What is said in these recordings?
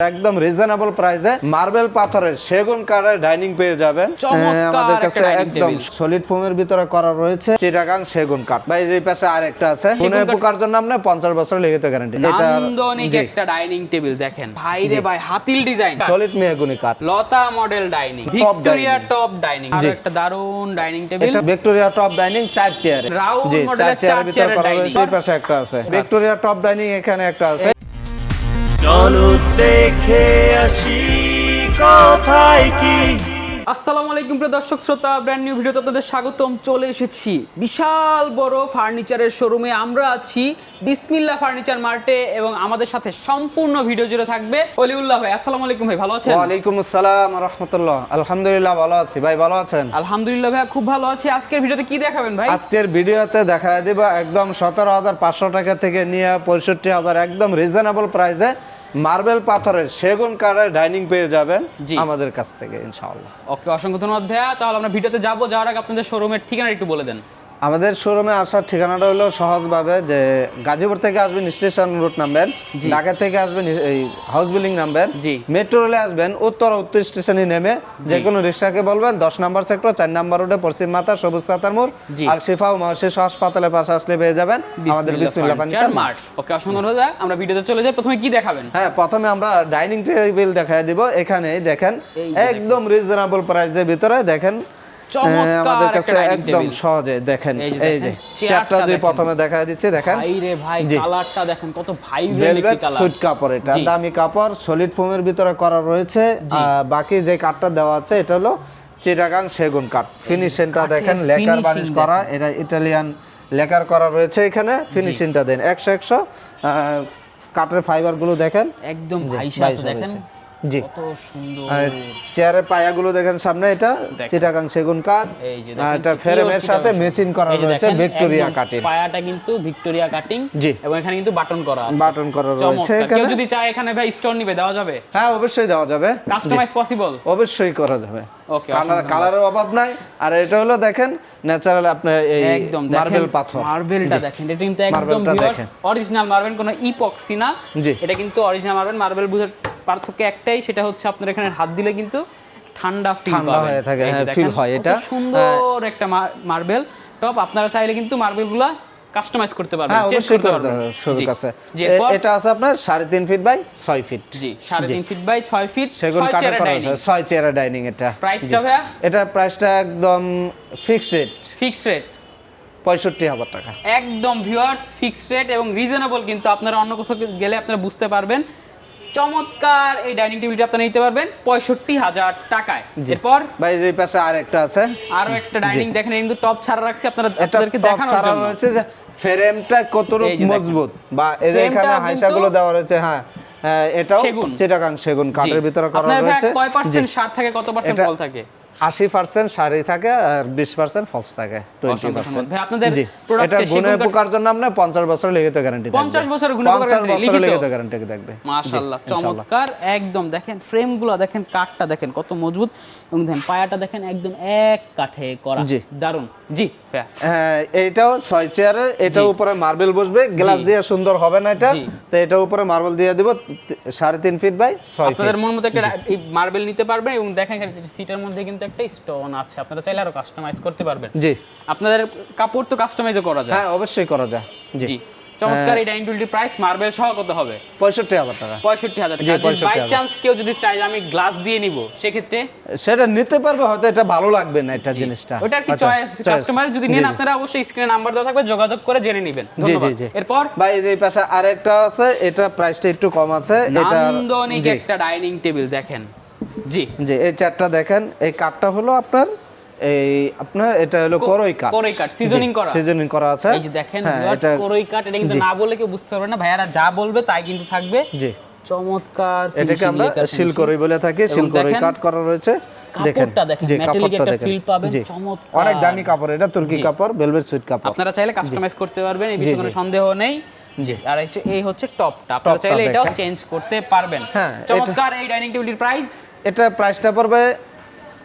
একদম রিজনেবল প্রাইসে মার্বেল পাথরের সেগুন কাঠের ডাইনিং পেয়ে যাবেন। হ্যাঁ, আমাদের কাছে একদম। সলিড ফোমের ভিতরে করা রয়েছে চিটাগাং সেগুন কাঠ। ভাই এই পাশে আরেকটা আছে। পুনে পোকার জন্য আপনি পঞ্চাশ বছর লিখিত গ্যারান্টি এটা নান্দনিক একটা ডাইনিং টেবিল দেখেন। ভাই রে ভাই হাতিল ডিজাইন সলিড মেহগুনি কাঠ। Lata model dining Victoria top dining আর একটা দারুণ ডাইনিং টেবিল এটা ভিক্টোরিয়া টপ ডাইনিং চার চেয়ার জি model চার চেয়ারের ভিতরে করা রয়েছে। এই পাশে একটা আছে। ভিক্টোরিয়া টপ ডাইনিং এখানে একটা আছে। চলো দেখে আসি কোথায় কি। আসসালামু আলাইকুম প্রিয় দর্শক শ্রোতা ব্র্যান্ড নিউ ভিডিওতে আপনাদের স্বাগতম। চলে এসেছি বিশাল বড় ফার্নিচারের শোরুমে। আমরা আছি বিসমিল্লা ফার্নিচার মার্টে এবং আমাদের সাথে সম্পূর্ণ ভিডিও জুড়ে থাকবে অলিউল্লাহ ভাই। আসসালামু আলাইকুম ভাই ভালো আছেন? ওয়ালাইকুম আসসালাম রহমতুল্লাহ। আলহামদুলিল্লাহ ভালো আছি। ভাই ভালো আছেন? আলহামদুলিল্লাহ ভাই খুব ভালো আছি। আজকের ভিডিওতে কি দেখাবেন ভাই? আজকের ভিডিওতে দেখা দিব একদম সতেরো হাজার পাঁচশো টাকা থেকে নিয়ে পঁয়ষট্টি হাজার একদম রিজনেবল প্রাইসে মার্বেল পাথরের সেগুন কাঠের ডাইনিং পেয়ে যাবেন। আমাদের কাছ থেকে ইনশাআল্লাহ। ওকে অসংখ্য ধন্যবাদ ভাইয়া। তাহলে আমরা ভিডিওতে যাব যাওয়ার আগে আপনাদের শোরুমের ঠিকানা একটু বলে দেন। আমাদের শোরুমে আসার ঠিকানাটা হলো সহজভাবে যে গাজীপুর থেকে আসবেন স্টেশন রুট নামবেন ঢাকা থেকে আসবেন এই হাউস বিল্ডিং নামবেন জি। মেট্রো রেলে আসবেন উত্তর উত্তর স্টেশনে নেমে যে কোনো রিক্সাকে বলবেন দশ নম্বর সেক্টর চার নম্বর রোডে পশ্চিম মাথা সবুজ সাতার মোড় আর শিফা ও হাসপাতালের পাশে আসলে পেয়ে যাবেন আমাদের বিসমিল্লা ফার্নিচার মার্ট ওকে অসংখ্য ধন্যবাদ আমরা ভিডিওতে চলে যাই। প্রথমে কি দেখাবেন? হ্যাঁ প্রথমে আমরা ডাইনিং টেবিল দেখাই দিব। এখানে দেখেন একদম রিজনেবল প্রাইসের ভিতরে। দেখেন আমাদের কাছে একদম সহজে দেখেন এই যে চারটা যে প্রথমে দেখা দিচ্ছে দেখেন। ভাই রে ভাই কালারটা দেখেন কত ভাইব্রেন্ট কালার সুইট কাপড় এটা দামি কাপড় সলিড ফোমের ভিতরে করা রয়েছে। বাকি যে কাঠটা দেওয়া আছে এটা হলো চিটাগাং সেগুন কাঠ ফিনিশিংটা দেখেন লেকার বানিশ করা এটা ইটালিয়ান লেকার করা রয়েছে এখানে। ফিনিশিংটা দেন একশো একশো আহ, কাঠের ফাইবারগুলো দেখেন। একদম ভাইসা দেখেন। জি। কত সুন্দর। আর চেয়ারের পায়াগুলো দেখেন সামনে এটা চিটাগাং সেগুন কাঠ। এটা ফ্রেমের সাথে ম্যাচিং করা রয়েছে ভিক্টোরিয়া কাঠের পায়াটা কিন্তু ভিক্টোরিয়া কাটিং। জি। এবং এখানে কিন্তু বাটন করা আছে। বাটন করা রয়েছে এখানে। যদি চায় এখানে ভাই স্টোর নিবে দেওয়া যাবে? হ্যাঁ অবশ্যই দেওয়া যাবে। কাস্টমাইজ পসিবল অবশ্যই করা যাবে। ওকে কালার কালারের অভাব নাই। আর এটা হলো দেখেন ন্যাচারাল আপনার এই একদম মার্বেল পাথর। মার্বেলটা দেখেন এটা কিন্তু একদম দেখেন। অরিজিনাল মার্বেল কোনো ইপক্সি না। এটা কিন্তু অরিজিনাল মার্বেল মার্বেল বুঝার পার্থক্য একটাই সেটা হচ্ছে আপনার এখানে হাত দিলে কিন্তু ঠান্ডা ঠান্ডা হয়ে থাকে, হ্যাঁ, feel হয় এটা। হ্যাঁ। সুন্দর একটা মার্বেল টপ আপনারা চাইলে কিন্তু মার্বেলগুলা কাস্টমাইজ করতে পারবেন হ্যাঁ চেঞ্জ অবশ্যই করতে পারবেন। সুযোগ আছে। এটা আছে আপনার সাড়ে তিন ফিট বাই ছয় ফিট জি সাড়ে তিন ফিট বাই ছয় ফিট সেগুন কাঠের করা আছে ছয় চেয়ারের ডাইনিং এটা। প্রাইসটা ভাইয়া? এটা প্রাইসটা একদম ফিক্সড রেট ফিক্সড রেট পঁয়ষট্টি হাজার টাকা। একদম ভিউয়ার্স ফিক্সড রেট এবং রিজনেবল কিন্তু আপনারা অন্য কোথাও গেলে আপনারা বুঝতে পারবেন চমৎকার এই ডাইনিং টেবিলটি আপনারা নিতে পারবেন পঁয়ষট্টি হাজার টাকায়। এরপর ভাই এই পাশে আর একটা আছে। আরও একটা ডাইনিং দেখেন কিন্তু টপ ছাড়া রাখছি আপনারা আপনাদেরকে দেখানোর ছাড়া জন্য। রয়েছে যে ফ্রেমটা কতটুকু যে মজবুত। বা এই যে এখানে হাইসা গুলো দেওয়া রয়েছে হ্যাঁ। হ্যাঁ, এটাও সেগুন। সেগুন কাঠের ভিতরে করা রয়েছে। কয় পার্সেন্ট সার থাকে কত পার্সেন্ট ফল থাকে? আশি পার্সেন্ট শাড়ি থাকে আর বিশ পার্সেন্ট ফলস থাকে টোয়েন্টি পার্সেন্ট এটা গুণে পোকার জন্য আপনার পঞ্চাশ বছর লিখিত গ্যারান্টি 50 বছরের গুণে পঞ্চাশ বছর লিখিত? গ্যারান্টি থাকবে? ইনশাআল্লাহ। চমৎকার একদম দেখেন ফ্রেমগুলো দেখেন কাঠটা দেখেন কত মজবুত। এবং দেখেন পায়াটা দেখেন একদম এক কাঠে করা। জি। দারুণ জি হ্যাঁ এইটাও ছয় চেয়ারের এটার উপরে মার্বেল বসবে গ্লাস দিয়ে সুন্দর হবে না এটা। তো এটার উপরে মার্বেল দিয়ে দিব সাড়ে তিন ফিট বাই ছয় ফিট আপনাদের মন মতো একটা মার্বেল নিতে পারবেন এবং দেখেন সিটের মধ্যে কিন্তু একটা স্টোন আছে আপনারা চাইলে আরও কাস্টমাইজ করতে পারবেন। জি। আপনাদের কাপড় তো কাস্টমাইজও করা যায়। হ্যাঁ অবশ্যই করা যায়। জি। চমৎকার এই ডাইনিং টেবিলটির প্রাইস মার্বেল সহ কত হবে? পঁয়ষট্টি হাজার টাকা। পঁয়ষট্টি হাজার জি, টাকা। বাই চান্স কেউ যদি যে আমি গ্লাস দিয়ে নিব সেক্ষেত্রে সেটা নিতে পারবে হয়তো এটা ভালো লাগবে না এটা জিনিসটা। ওটা কি চয়েস। কাস্টমার যদি নেন আপনারা অবশ্যই স্ক্রিনে নাম্বার দেওয়া থাকবে যোগাযোগ করে জেনে নেবেন। জি জি জি। এরপর? ভাই এই পাশে আরেকটা আছে এটা প্রাইসটা একটু কম আছে এটা নান্দনিক একটা ডাইনিং টেবিল দেখেন। জি। জি এই চারটা দেখেন এই কাঠটা হলো আপনার এই আপনার এটা হলো করই কাঠ। করই কাঠ, seasoning করা। সিজনিং করা আছে। এই যে দেখেন হ্যাঁ এটা কোরই কাঠ এটা কিন্তু না বললে কেউ বুঝতে পারবে না। ভাইয়ারা যা বলবে তাই কিন্তু থাকবে। জি। চমৎকার এটাকে আমরা শিল করই বলে থাকি। শিল করই কাঠ করা রয়েছে। দেখেন। জি কাপড়টা দেখেন। feel পাবেন, চমৎকার। অনেক দামি কাপড় এটা তুর্কি কাপড় ভেলভেট সুইট কাপড়। আপনারা চাইলে কাস্টমাইজ করতে পারবেন এই বিষয়ে কোনো সন্দেহ নেই। জি। আর হচ্ছে এই হচ্ছে টপটা আপনারা চাইলে এটাও চেঞ্জ করতে পারবেন। হ্যাঁ, চমৎকার এই ডাইনিং টেবিলটির প্রাইস এটা প্রাইসটা পড়বে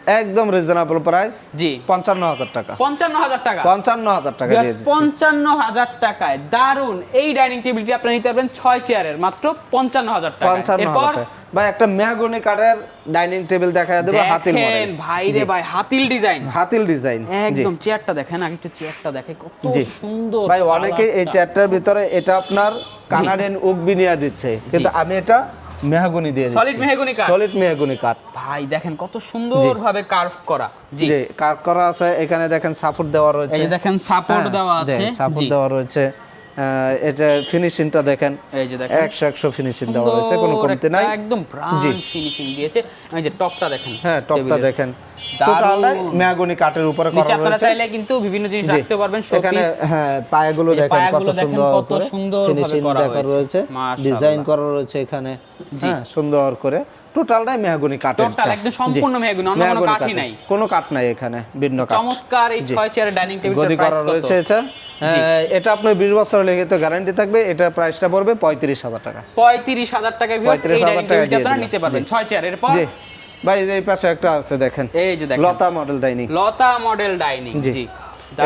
একদম রিজনেবল প্রাইস জি। পঞ্চান্ন হাজার টাকা। পঞ্চান্ন হাজার টাকা। পঞ্চান্ন হাজার টাকা দিয়ে দিচ্ছি পঞ্চান্ন হাজার টাকায়। দারুণ এই ডাইনিং টেবিলটি আপনি নিতে পারবেন ছয় চেয়ারের মাত্র পঞ্চান্ন হাজার টাকা। পঞ্চান্ন ভাই একটা মেহগনি কাঠের ডাইনিং টেবিল দেখা দেবো হাতিল দেখেন মডেল ভাই রে ভাই হাতিল ডিজাইন হাতিল ডিজাইন একদম চেয়ারটা দেখেন আগে একটু চেয়ারটা দেখে কত সুন্দর ভাই অনেকে এই চেয়ারটার ভিতরে এটা আপনার কানাডিয়ান ওক বিনিয়া দিচ্ছে। কিন্তু আমি এটা মেহগনি দিয়ে দিচ্ছি। Solid cut? Solid mahogany cut ভাই দেখেন কত সুন্দর ভাবে কার্ভ করা। জি। কার্ভ করা আছে। এখানে দেখেন সাপোর্ট দেওয়া এই রয়েছে। যে দেখেন সাপোর্ট দেওয়া আছে। সাপোর্ট জি। হ্যাঁ, দেওয়া রয়েছে। এটা ফিনিশিংটা দেখেন। এই যে দেখেন। 100 100 ফিনিশিং দেওয়া রয়েছে কোনো কমতি নাই। একদম ব্রান্ড ফিনিশিং দিয়েছে। এই যে টপটা দেখেন। হ্যাঁ টপটা দেখেন। টোটালটাই মেহগনি কাঠের উপরে নিচে করা আপনারা চাইলে কিন্তু বিভিন্ন জিনিস রাখতে পারবেন এখানে হ্যাঁ পায়াগুলো দেখেন কত সুন্দর কত করে। ফিনিশিং দেখা রয়েছে। ডিজাইন করা রয়েছে এখানে। হ্যাঁ সুন্দর করে। টোটালটাই মেহগনি কাঠের Total একদম সম্পূর্ণ মেহগনি, অন্য কোনো কাঠই নাই। কোনো কাঠ নাই এখানে ভিন্ন কাঠ। চমৎকার এই ছয় চেয়ারের ডাইনিং টেবিলটার প্রাইস কত? রয়েছে এটা। হ্যাঁ, এটা আপনার বিশ বছর লেগে তো গ্যারান্টি থাকবে। এটা প্রাইসটা পড়বে পঁয়ত্রিশ হাজার টাকা। পঁয়ত্রিশ হাজার টাকা ভিউয়ার্স, এই 35,000 ডাইনিং টাকা টেবিলটা আপনারা নিতে পারবেন। জি। ছয় চেয়ার এরপর জি। ভাই এই পাশে একটা আছে দেখেন। এই যে দেখেন। Lata model dining Lata model dining জি।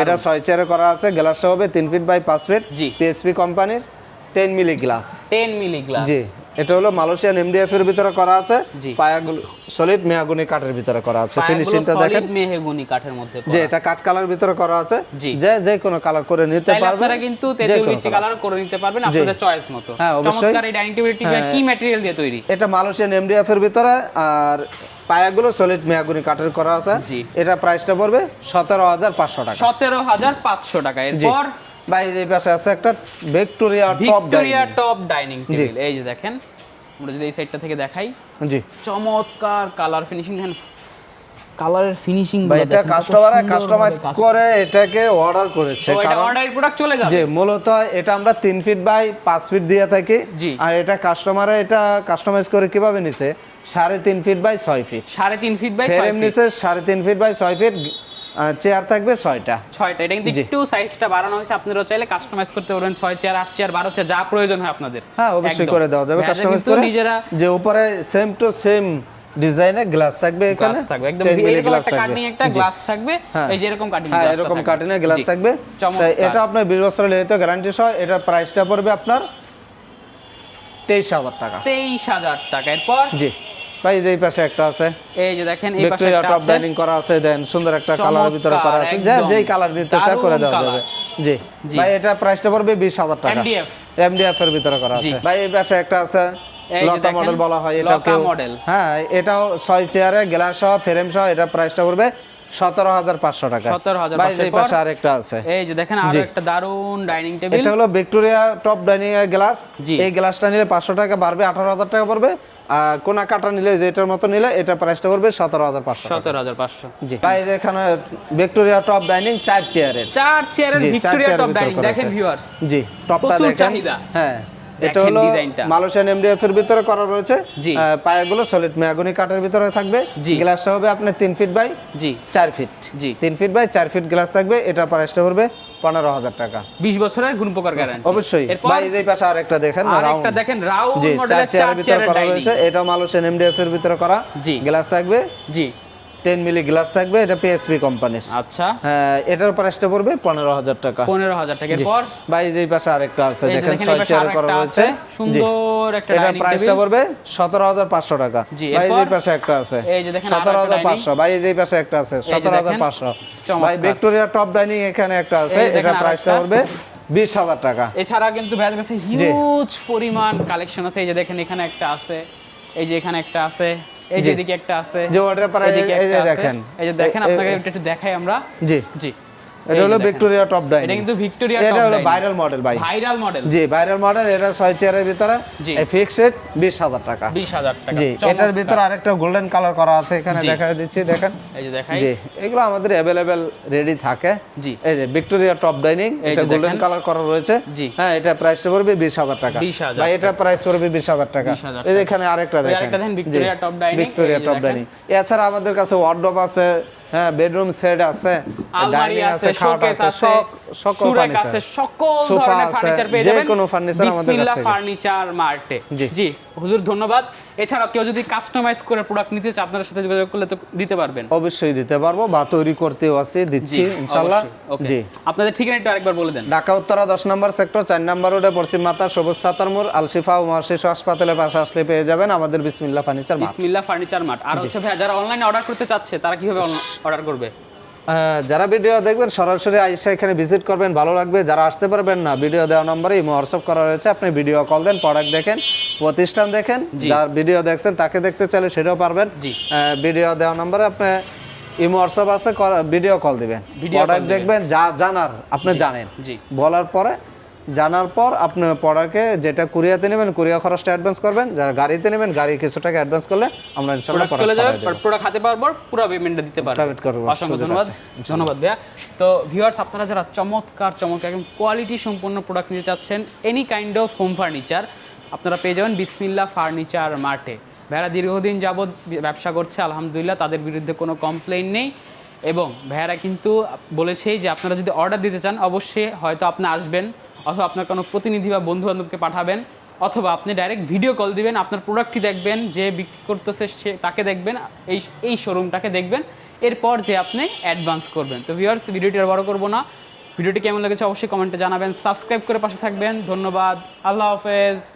এটা ছয় চেয়ারে করা আছে গ্লাসটা হবে তিন ফিট বাই পাঁচ ফিট জি। পিএসপি কোম্পানির ten milli glass ten milli glass জি। এটা হলো মালয়েশিয়ান এমডিএফ এর ভিতরে করা আছে। পায়াগুলো সলিড মেয়াগুনি কাঠের ভিতরে করা আছে। ফিনিশিংটা দেখেন। মেহগুনি কাঠের মধ্যে যে এটা কাঠ কালার ভিতরে করা আছে। যে যে কোনো কালার করে নিতে পারবেন। আপনারা কিন্তু তেঁতুল বিচি কালার করে নিতে পারবেন আপনাদের চয়েস মতো। হ্যাঁ, অবশ্যই। চমৎকার এই ডাইনিং টেবিলটি হ্যাঁ। কি ম্যাটেরিয়াল দিয়ে তৈরি? এটা মালয়েশিয়ান এমডিএফ এর ভিতরে আর পায়াগুলো সলিড মেয়াগুনি কাঠের করা আছে। এটা প্রাইসটা পড়বে সতেরো হাজার পাঁচশো টাকা। সতেরো হাজার পাঁচশো টাকা। এরপর ভাই এই পাশে আছে একটা Victoria top Victoria top dining table এই যে দেখেন আমরা যদি এই সাইডটা থেকে দেখাই। জি। চমৎকার কালার ফিনিশিং দেখেন কালারের ফিনিশিং ভাই এটা কাস্টমার কাস্টমাইজ করে এটাকে অর্ডার করেছে এটা কারণ অর্ডার প্রোডাক্ট চলে যাবে। যে মূলত এটা আমরা তিন ফিট বাই পাঁচ ফিট দিয়ে থাকি। জি। আর এটা কাস্টমারে এটা কাস্টমাইজ করে কীভাবে নিছে? সাড়ে তিন ফিট বাই ছয় ফিট সাড়ে তিন ফিট বাই ফ্রেম নিচে সাড়ে তিন ফিট বাই ছয় ফিট চেয়ার থাকবে ছয়টা। ছয়টা। এটা কিন্তু একটু সাইজটা বাড়ানো হয়েছে। আপনারা চাইলে কাস্টমাইজ করতে পারবেন। ছয় চেয়ার আট চেয়ার বারো চেয়ার যা প্রয়োজন হয় আপনাদের। হ্যাঁ অবশ্যই করে দেওয়া যাবে কাস্টমাইজ করে। নিজেরা যে উপরে সেম টু সেম ডিজাইনের গ্লাস থাকবে এখানে। গ্লাস থাকবে একদম 10 মিলি এরকম গ্লাস একটা থাকবে। কাটিং একটা গ্লাস থাকবে। হ্যাঁ। এই যে এরকম কাটিং হ্যাঁ এরকম কাটিনের গ্লাস থাকবে। তাই এটা আপনার বিশ বছরের লেগে গ্যারান্টি সহ এটার প্রাইসটা পড়বে আপনার তেইশ হাজার টাকা। তেইশ হাজার টাকা। এরপর জি। ভাই এই পাশে একটা আছে। এই যে দেখেন এই পাশে একটা টপ ডাইনিং করা আছে দেন সুন্দর একটা কালারের ভিতরে করা আছে। যা যেই কালার নিতে চা করে দেওয়া যাবে। জি। ভাই এটা প্রাইসটা পড়বে বিশ হাজার টাকা। MDF এমডিএফ এর ভিতরে করা আছে। ভাই এই পাশে একটা আছে। লতা মডেল বলা হয় হ্যাঁ এটাও ছয় চেয়ারে গ্লাস সহ ফ্রেম সহ এটা প্রাইসটা পড়বে সতেরো হাজার পাঁচশো টাকা। 17,500 ভাই এই পর? পাশে আরেকটা আছে। এই যে দেখেন আরও একটা দারুণ ডাইনিং টেবিল এটা হলো ভিক্টোরিয়া টপ ডাইনিং এর গ্লাস। এই গ্লাসটা নিলে পাঁচশো টাকা বাড়বে আঠারো হাজার টাকা পড়বে। কোনা কাটা নিলে যেটার মতো নিলে এটা প্রাইসটা পড়বে সতেরো হাজার পাঁচশো সতেরো হাজার পাঁচশো। জি। ভাই এখানে ভিক্টোরিয়া টপ ডাইনিং চার চেয়ারের চার চেয়ারের ভিক্টোরিয়া টপ ডাইনিং দেখেন ভিউয়ার্স জি টপটা দেখেন। হ্যাঁ। এটা হলো। মালয়েশিয়ান এমডিএফ এর ভিতরে করা রয়েছে। পায়াগুলো সলিড মেয়াগুনি কাঠের ভিতরে থাকবে। গ্লাসটা হবে আপনার তিন ফিট বাই জি। চার ফিট জি। তিন ফিট বাই চার ফিট গ্লাস থাকবে। এটা প্রাইসটা পড়বে পনেরো হাজার টাকা। বিশ বছরের গুণ প্রকার গ্যারান্টি অবশ্যই। ভাই এই পাশে আরেকটা দেখেন আর একটা দেখেন রাউন্ড মডেলের চার চেয়ারের ভিতরে করা রয়েছে। এটা মালয়েশিয়ান এমডিএফ এর ভিতরে করা। জি। গ্লাস থাকবে। জি। টেন মিলি গ্লাস থাকবে এটা পিএসপি কোম্পানির আচ্ছা। হ্যাঁ এটার প্রাইসটা পড়বে পনেরো হাজার টাকা। পনেরো হাজার টাকা। এরপর? ভাই যেই পাশে আরেকটা আছে দেখেন ছয় চেয়ার করা রয়েছে। সুন্দর একটা এটা প্রাইসটা পড়বে সতেরো হাজার পাঁচশো টাকা। ভাই? যেই পাশে একটা আছে। এই যে দেখেন সতেরো হাজার। পাঁচশো। ভাই যেই পাশে একটা আছে যে সতেরো হাজার পাঁচশো। ভাই ভিক্টোরিয়া টপ ডাইনিং এখানে একটা আছে এটা প্রাইসটা পড়বে বিশ হাজার টাকা। এছাড়া কিন্তু কাছে হিউজ পরিমাণ কালেকশন আছে। এই যে দেখেন এখানে একটা আছে এই যে এখানে একটা আছে। এই যে। এদিকে একটা আছে যে ওয়াটার প্রায় এই যে দেখেন। এই যে দেখেন আপনাকে একটু একটু দেখাই আমরা জি জি এটা হলো ভিক্টোরিয়া টপ ডাইনিং এটা কিন্তু ভিক্টোরিয়া এটা হলো ভাইরাল মডেল ভাই। ভাইরাল মডেল জি ভাইরাল মডেল এটা ছয় চেয়ারের ভিতরে। ফিক্সড বিশ হাজার টাকা। বিশ হাজার টাকা। জি এটার ভিতরে আরেকটা গোল্ডেন কালার করা আছে এখানে দেখা দিচ্ছি দেখেন। এই যে দেখাই। জি এগুলো আমাদের অ্যাভেলেবেল রেডি থাকে। জি। এই যে ভিক্টোরিয়া টপ ডাইনিং এটা গোল্ডেন কালার করা রয়েছে। হ্যাঁ এটা প্রাইসটা পড়বে বিশ হাজার টাকা। ভাই এটা প্রাইস পড়বে বিশ হাজার টাকা। এই যে এখানে আরেকটা দেখেন আরেকটা দেখেন, Victoria জি, Top ভিক্টোরিয়া টপ ডাইনিং এছাড়া আমাদের কাছে ওয়ার্ডরোব আছে হ্যাঁ বেডরুম সেট আছে ডাইনিং আছে, খাট আছে সকল ফার্নিচার আছে সকল ধরনের ফার্নিচার পেয়ে যে যাবেন। কোনো ফার্নিচার আমাদের কাছ বিসমিল্লাহ ফার্নিচার মার্টে। জি। হুজুর ধন্যবাদ। এছাড়াও কেউ যদি কাস্টমাইজ করে প্রোডাক্ট নিতে চায় আপনার সাথে যোগাযোগ করলে তো দিতে পারবেন। অবশ্যই দিতে পারব বা তৈরি করতেও আছে দিচ্ছি okay। জি। আপনাদের ঠিকানা একটু আরেকবার বলে দেন। ঢাকা উত্তরা দশ নম্বর সেক্টর চার নম্বর রোডে পশ্চিম মাতা সবুজ সাতার মোড় আলশিফা ও শিশু হাসপাতালের পাশে আসলে পেয়ে যাবেন আমাদের Bismillah furniture mart Bismillah furniture mart আর হচ্ছে ভাই যারা অনলাইনে অর্ডার করতে চাচ্ছে তারা কীভাবে অর্ডার করবে? যারা ভিডিও দেখবেন সরাসরি আইসা এখানে ভিজিট করবেন ভালো লাগবে। যারা আসতে পারবেন না ভিডিও দেওয়া নম্বরে ইমো হোয়াটসঅ্যাপ করা রয়েছে। আপনি ভিডিও কল দেন প্রোডাক্ট দেখেন প্রতিষ্ঠান দেখেন যার ভিডিও দেখছেন তাকে দেখতে চাইলে সেটাও পারবেন। ভিডিও দেওয়া নম্বরে আপনি ইমো হোয়াটসঅ্যাপ আছে ভিডিও কল দিবেন। প্রোডাক্ট দেখবেন যা জানার আপনি জানেন। বলার পরে জানার পর আপনি পড়াকে যেটা কুরিয়াতে নেবেন কুরিয়া খরচটা অ্যাডভান্স করবেন যারা গাড়িতে নেবেন গাড়ি কিছু টাকা অ্যাডভান্স করলে আমরা ইনশাআল্লাহ চলে যাবে প্রোডাক্ট হাতে পাওয়ার পর পুরো পেমেন্টটা দিতে পারবে। করব, অসংখ্য ধন্যবাদ। ধন্যবাদ ভাইয়া। তো ভিউয়ার্স আপনারা যারা চমৎকার চমৎকার একদম কোয়ালিটি সম্পন্ন প্রোডাক্ট নিতে চাচ্ছেন any kind of home furniture আপনারা পেয়ে যাবেন বিসমিল্লা ফার্নিচার মার্টে ভাইয়ারা দীর্ঘদিন যাবৎ ব্যবসা করছে আলহামদুলিল্লাহ তাদের বিরুদ্ধে কোনো কমপ্লেন নেই। এবং ভাইয়ারা কিন্তু বলেছেই যে আপনারা যদি অর্ডার দিতে চান অবশ্যই হয়তো আপনি আসবেন। অথবা আপনার কোনো প্রতিনিধি বা বন্ধু বান্ধবকে পাঠাবেন, অথবা আপনি ডাইরেক্ট ভিডিও কল দিবেন, আপনার প্রোডাক্টটি দেখবেন, যে বিক্রি করতেছে সে, তাকে দেখবেন, এই এই শোরুমটাকে দেখবেন, এরপর যে আপনি অ্যাডভান্স করবেন। তো ভিউয়ার্স ভিডিওটি আর বড় করব না। ভিডিওটি কেমন লেগেছে অবশ্যই কমেন্টে জানাবেন। সাবস্ক্রাইব করে পাশে থাকবেন। ধন্যবাদ। আল্লাহ হাফেজ।